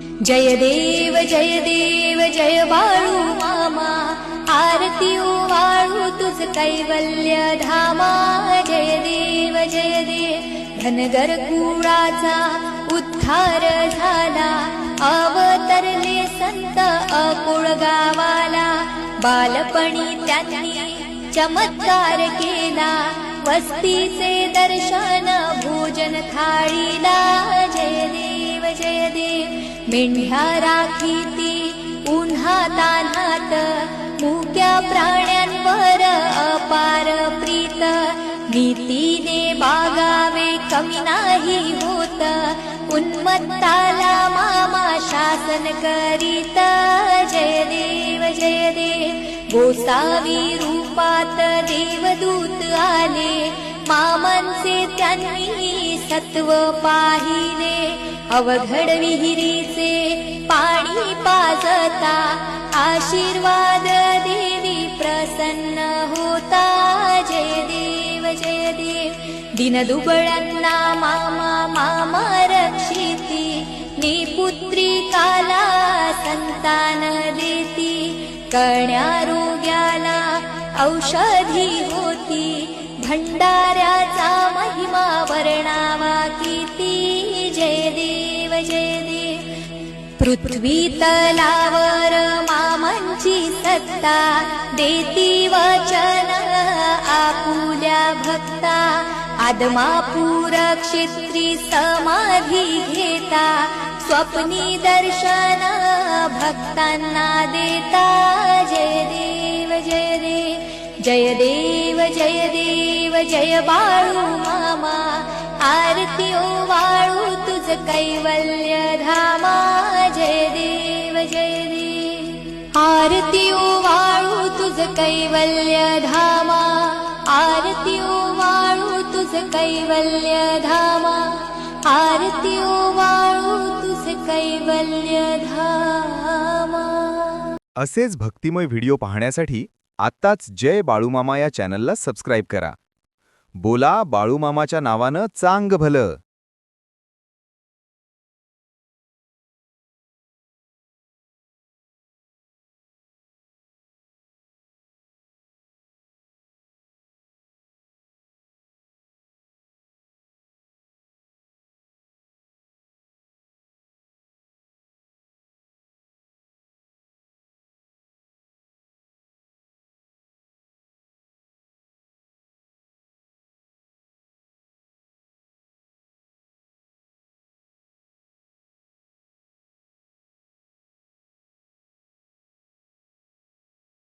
जय देव जय देव जय बाळू मामा. आरती ओ वाळू तुझ कैवल्य धामा. जय देव जय देव. धनगर कुळाचा उद्धार झाला. अवतरले संत अकुळ गावाला. बालपणी त्यांनी चमत्कार केला. वस्तीचे दर्शन भोजन थाळीला. जय देव जय देव. मेंढ्या राखीती उन्हा तान्हात मुक्या प्राण्यांवर अपार प्रीत। नीतीने बागावे कमी नाही होत उन्मत्ताला मामा शासन करीत। जय देव जय देव गोसावी रूपात देवदूत आले। मामांचे त्यांनी सत्व पाहिले अवघड विहिरीचे पाणी पाजता आशीर्वाद देवी प्रसन्न होता. जय देव जय देव. दिनदुबळ्यांना मामा मामा रक्षिती. निपुत्री काला संतान देती. कण्यारोग्याला औषधी होती. भंडाऱ्याचा महिमा वर्णावा किती देव जय देव पृथ्वी तलावर मामांची सत्ता देती वचन आपुल्या भक्ता। आदमापूर क्षेत्री घेता। स्वप्नी दर्शन भक्तांना देता। जय देव जय देव जय देव जय देव जय बाळू मामा। आरती ओ कैवल्य धामा जय देव जय देव आरती ओ वाळू तुझ कैवल्य धामा आरती ओ वाळू तुझ कैवल्य धामा आरती ओ वाळू तुझ कैवल्य धामा असेच भक्तिमय व्हिडिओ पाहण्यासाठी आत्ताच जय बाळूमामा या चॅनलला सबस्क्राईब करा. बोला बाळूमामाच्या नावानं चांग भलं